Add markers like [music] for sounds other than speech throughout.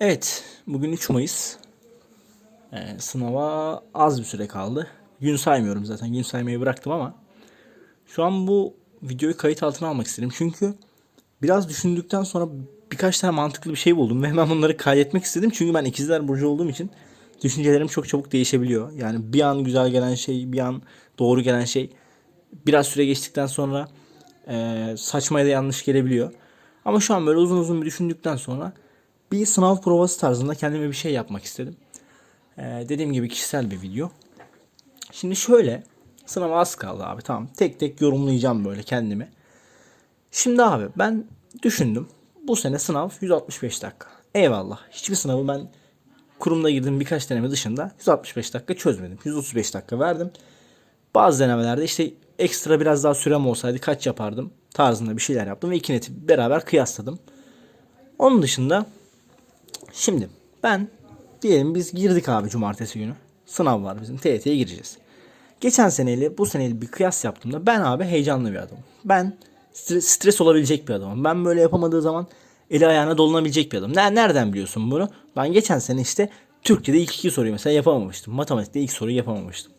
Evet, bugün 3 Mayıs. Ee, sınava az bir süre kaldı. Gün saymıyorum zaten. Gün saymayı bıraktım ama şu an bu videoyu kayıt altına almak istedim. Çünkü biraz düşündükten sonra birkaç tane mantıklı bir şey buldum ve hemen bunları kaydetmek istedim. Çünkü ben ikizler burcu olduğum için düşüncelerim çok çabuk değişebiliyor. Yani bir an güzel gelen şey, bir an doğru gelen şey biraz süre geçtikten sonra e, saçma ya da yanlış gelebiliyor. Ama şu an böyle uzun uzun bir düşündükten sonra bir sınav provası tarzında kendime bir şey yapmak istedim. Ee, dediğim gibi kişisel bir video. Şimdi şöyle sınava az kaldı abi tamam. Tek tek yorumlayacağım böyle kendimi. Şimdi abi ben düşündüm. Bu sene sınav 165 dakika. Eyvallah. Hiçbir sınavı ben kurumda girdim birkaç deneme dışında 165 dakika çözmedim. 135 dakika verdim. Bazı denemelerde işte ekstra biraz daha sürem olsaydı kaç yapardım tarzında bir şeyler yaptım ve iki neti beraber kıyasladım. Onun dışında Şimdi ben diyelim biz girdik abi cumartesi günü. Sınav var bizim TYT'ye gireceğiz. Geçen seneyle bu seneyle bir kıyas yaptığımda ben abi heyecanlı bir adamım. Ben stres, olabilecek bir adamım. Ben böyle yapamadığı zaman eli ayağına dolanabilecek bir adamım. Ne- Nereden biliyorsun bunu? Ben geçen sene işte Türkçe'de ilk iki soruyu mesela yapamamıştım. Matematikte ilk soruyu yapamamıştım.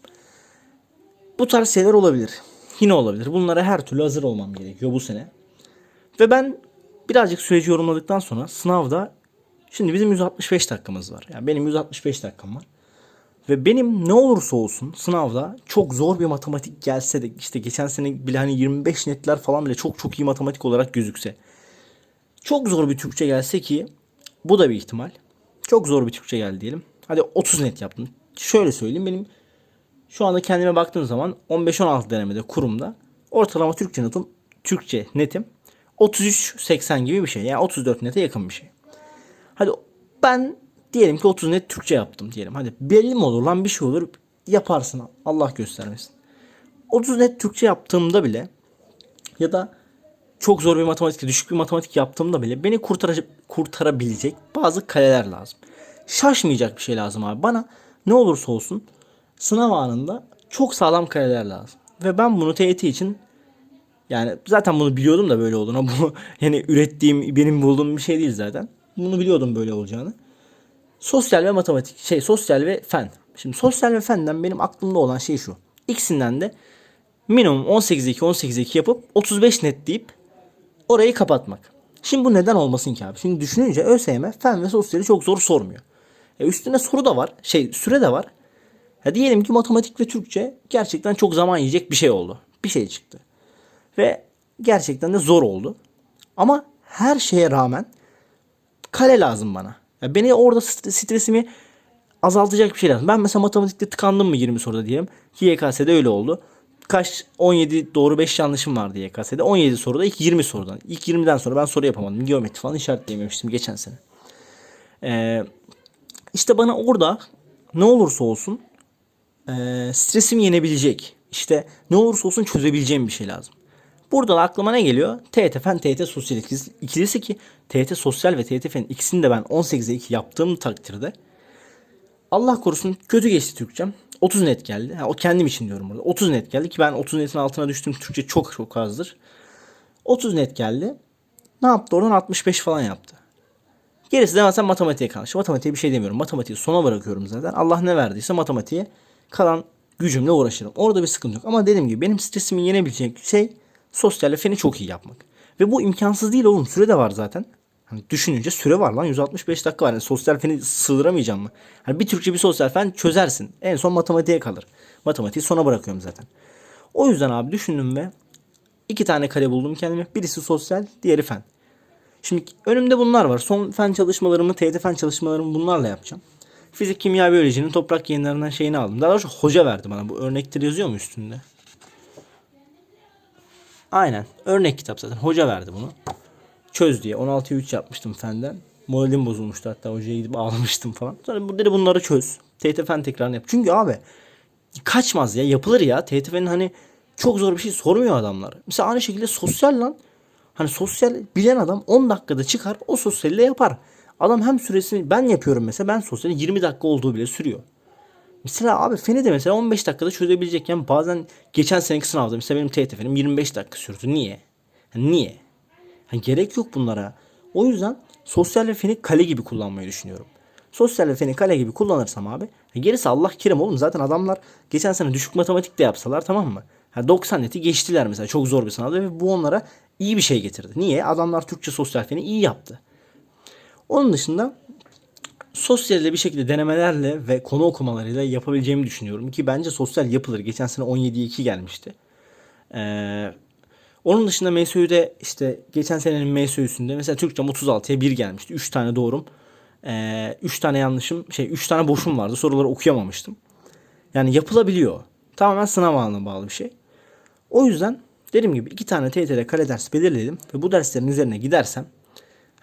Bu tarz şeyler olabilir. Yine olabilir. Bunlara her türlü hazır olmam gerekiyor bu sene. Ve ben birazcık süreci yorumladıktan sonra sınavda Şimdi bizim 165 dakikamız var. Yani benim 165 dakikam var. Ve benim ne olursa olsun sınavda çok zor bir matematik gelse de işte geçen sene bile hani 25 netler falan bile çok çok iyi matematik olarak gözükse. Çok zor bir Türkçe gelse ki bu da bir ihtimal. Çok zor bir Türkçe geldi diyelim. Hadi 30 net yaptım. Şöyle söyleyeyim benim şu anda kendime baktığım zaman 15-16 denemede kurumda ortalama Türkçe notum Türkçe netim 33-80 gibi bir şey. Yani 34 nete yakın bir şey. Hadi ben diyelim ki 30 net Türkçe yaptım diyelim. Hadi belli mi olur lan bir şey olur yaparsın Allah göstermesin. 30 net Türkçe yaptığımda bile ya da çok zor bir matematik, düşük bir matematik yaptığımda bile beni kurtaracak, kurtarabilecek bazı kaleler lazım. Şaşmayacak bir şey lazım abi. Bana ne olursa olsun sınav anında çok sağlam kaleler lazım. Ve ben bunu TYT için yani zaten bunu biliyordum da böyle olduğunu. [laughs] Bu yani ürettiğim, benim bulduğum bir şey değil zaten. Bunu biliyordum böyle olacağını. Sosyal ve matematik, şey sosyal ve fen. Şimdi sosyal ve fenden benim aklımda olan şey şu. İkisinden de minimum 18'e 2, 18'e 2 yapıp 35 net deyip orayı kapatmak. Şimdi bu neden olmasın ki abi? Şimdi düşününce ÖSYM fen ve sosyali çok zor sormuyor. E üstüne soru da var. Şey süre de var. Ya diyelim ki matematik ve Türkçe gerçekten çok zaman yiyecek bir şey oldu. Bir şey çıktı. Ve gerçekten de zor oldu. Ama her şeye rağmen kale lazım bana. Ya beni orada st- stresimi azaltacak bir şey lazım. Ben mesela matematikte tıkandım mı 20 soruda diyelim. Ki YKS'de öyle oldu. Kaç 17 doğru 5 yanlışım vardı YKS'de. 17 soruda ilk 20 sorudan. İlk 20'den sonra ben soru yapamadım. Geometri falan işaretleyememiştim geçen sene. Ee, işte bana orada ne olursa olsun e, stresimi yenebilecek. İşte ne olursa olsun çözebileceğim bir şey lazım. Burada da aklıma ne geliyor? TET fen, TET sosyal ikilisi, ki TET sosyal ve TET fen ikisini de ben 18'e 2 yaptığım takdirde Allah korusun kötü geçti Türkçem. 30 net geldi. Ha, o kendim için diyorum burada. 30 net geldi ki ben 30 netin altına düştüm. Türkçe çok çok azdır. 30 net geldi. Ne yaptı oradan 65 falan yaptı. Gerisi de mesela matematiğe kalmış. Matematiğe bir şey demiyorum. Matematiği sona bırakıyorum zaten. Allah ne verdiyse matematiğe kalan gücümle uğraşırım. Orada bir sıkıntı yok. Ama dediğim gibi benim stresimi yenebilecek şey sosyal feni çok iyi yapmak. Ve bu imkansız değil oğlum. Süre de var zaten. Hani düşününce süre var lan 165 dakika var. Yani sosyal feni sığdıramayacağım mı? Hani bir Türkçe bir sosyal fen çözersin. En son matematiğe kalır. Matematiği sona bırakıyorum zaten. O yüzden abi düşündüm ve iki tane kare buldum kendime. Birisi sosyal, diğeri fen. Şimdi önümde bunlar var. Son fen çalışmalarımı, TYT fen çalışmalarımı bunlarla yapacağım. Fizik, kimya, biyolojinin toprak yayınlarından şeyini aldım. Daha doğrusu hoca verdi bana. Bu örnekleri yazıyor mu üstünde? Aynen. Örnek kitap zaten. Hoca verdi bunu. Çöz diye. 16'ya 3 yapmıştım fenden. Moralim bozulmuştu hatta hocaya gidip ağlamıştım falan. Sonra bu dedi bunları çöz. TYT fen tekrarını yap. Çünkü abi kaçmaz ya. Yapılır ya. TYT fenin hani çok zor bir şey sormuyor adamlar. Mesela aynı şekilde sosyal lan. Hani sosyal bilen adam 10 dakikada çıkar o sosyalle yapar. Adam hem süresini ben yapıyorum mesela ben sosyal 20 dakika olduğu bile sürüyor. Mesela abi feni de mesela 15 dakikada çözebilecekken bazen geçen seneki sınavda mesela benim TYT fenim 25 dakika sürdü. Niye? Yani niye? Yani gerek yok bunlara. O yüzden sosyal feni kale gibi kullanmayı düşünüyorum. Sosyal feni kale gibi kullanırsam abi gerisi Allah kerim oğlum. Zaten adamlar geçen sene düşük matematik de yapsalar tamam mı? Ha 90 neti geçtiler mesela çok zor bir sınavda ve bu onlara iyi bir şey getirdi. Niye? Adamlar Türkçe sosyal feni iyi yaptı. Onun dışında sosyalde bir şekilde denemelerle ve konu okumalarıyla yapabileceğimi düşünüyorum. Ki bence sosyal yapılır. Geçen sene 17'ye 2 gelmişti. Ee, onun dışında MSÜ'de işte geçen senenin MSÜ'sünde mesela Türkçem 36'ya 1 gelmişti. 3 tane doğrum. 3 ee, tane yanlışım şey 3 tane boşum vardı. Soruları okuyamamıştım. Yani yapılabiliyor. Tamamen sınav anına bağlı bir şey. O yüzden dediğim gibi iki tane TYT'de kale ders belirledim ve bu derslerin üzerine gidersem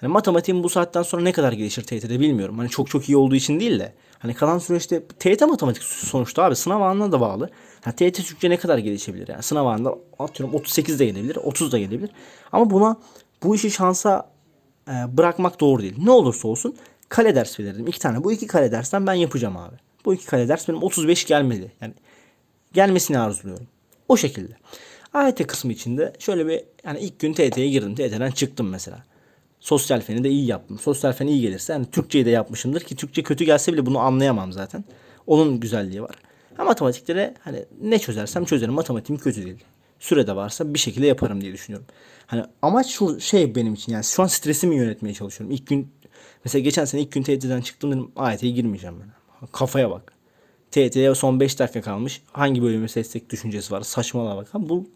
Hani matematiğim bu saatten sonra ne kadar gelişir TYT'de bilmiyorum. Hani çok çok iyi olduğu için değil de. Hani kalan süreçte TYT matematik sonuçta abi sınav anına da bağlı. Ha, TYT Türkçe ne kadar gelişebilir yani sınav anında atıyorum 38 de gelebilir 30 da gelebilir. Ama buna bu işi şansa e, bırakmak doğru değil. Ne olursa olsun kale ders belirledim. iki tane. Bu iki kale dersten ben yapacağım abi. Bu iki kale ders benim 35 gelmedi. Yani gelmesini arzuluyorum. O şekilde. AYT kısmı içinde şöyle bir yani ilk gün TYT'ye girdim. TYT'den çıktım mesela. Sosyal feni de iyi yaptım. Sosyal fen iyi gelirse yani Türkçeyi de yapmışımdır ki Türkçe kötü gelse bile bunu anlayamam zaten. Onun güzelliği var. Ha matematikte hani ne çözersem çözerim. Matematiğim kötü değil. Sürede varsa bir şekilde yaparım diye düşünüyorum. Hani amaç şu şey benim için yani şu an stresimi yönetmeye çalışıyorum. İlk gün mesela geçen sene ilk gün TYT'den çıktım dedim AYT'ye girmeyeceğim ben. Kafaya bak. TYT'ye son 5 dakika kalmış. Hangi bölümü seçsek düşüncesi var. Saçmalığa bak. Ha, bu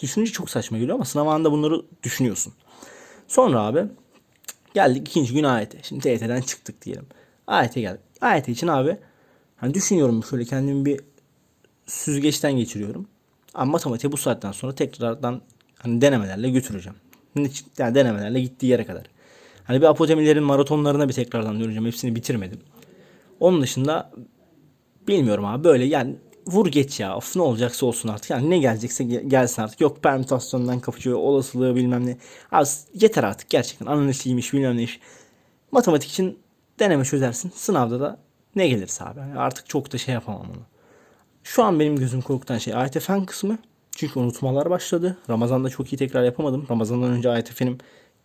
düşünce çok saçma geliyor ama sınav anında bunları düşünüyorsun. Sonra abi Geldik ikinci gün AYT. Şimdi TYT'den çıktık diyelim. AYT geldik. AYT için abi hani düşünüyorum şöyle kendimi bir süzgeçten geçiriyorum. Ama matematiği bu saatten sonra tekrardan hani denemelerle götüreceğim. Yani denemelerle gittiği yere kadar. Hani bir apotemilerin maratonlarına bir tekrardan döneceğim. Hepsini bitirmedim. Onun dışında bilmiyorum abi böyle yani vur geç ya. Of ne olacaksa olsun artık. Yani ne gelecekse gelsin artık. Yok permütasyondan kapışıyor. Olasılığı bilmem ne. Az yeter artık gerçekten. Analiziymiş bilmem ne iş. Matematik için deneme çözersin. Sınavda da ne gelirse abi. Yani artık çok da şey yapamam onu. Şu an benim gözüm korkutan şey AYT fen kısmı. Çünkü unutmalar başladı. Ramazan'da çok iyi tekrar yapamadım. Ramazan'dan önce AYT fenim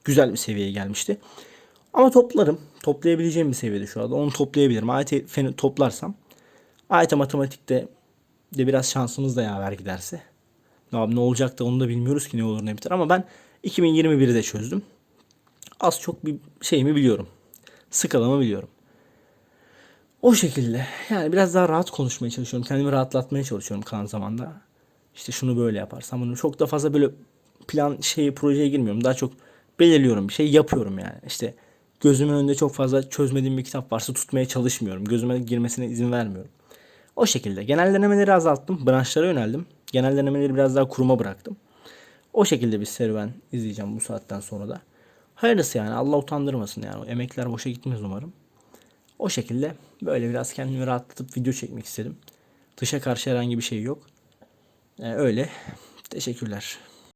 güzel bir seviyeye gelmişti. Ama toplarım. Toplayabileceğim bir seviyede şu anda. Onu toplayabilirim. AYT feni toplarsam AYT matematikte de biraz şansımız da yaver giderse. Abi ne olacak da onu da bilmiyoruz ki ne olur ne biter. Ama ben 2021'i de çözdüm. Az çok bir şeyimi biliyorum. Skalamı biliyorum. O şekilde. Yani biraz daha rahat konuşmaya çalışıyorum. Kendimi rahatlatmaya çalışıyorum kalan zamanda. İşte şunu böyle yaparsam bunu çok da fazla böyle plan şeyi projeye girmiyorum. Daha çok belirliyorum bir şey yapıyorum yani. İşte gözümün önünde çok fazla çözmediğim bir kitap varsa tutmaya çalışmıyorum. Gözüme girmesine izin vermiyorum. O şekilde. Genel denemeleri azalttım. Branşlara yöneldim. Genel denemeleri biraz daha kuruma bıraktım. O şekilde bir serüven izleyeceğim bu saatten sonra da. Hayırlısı yani. Allah utandırmasın yani. O emekler boşa gitmez umarım. O şekilde böyle biraz kendimi rahatlatıp video çekmek istedim. Dışa karşı herhangi bir şey yok. Ee, öyle. Teşekkürler.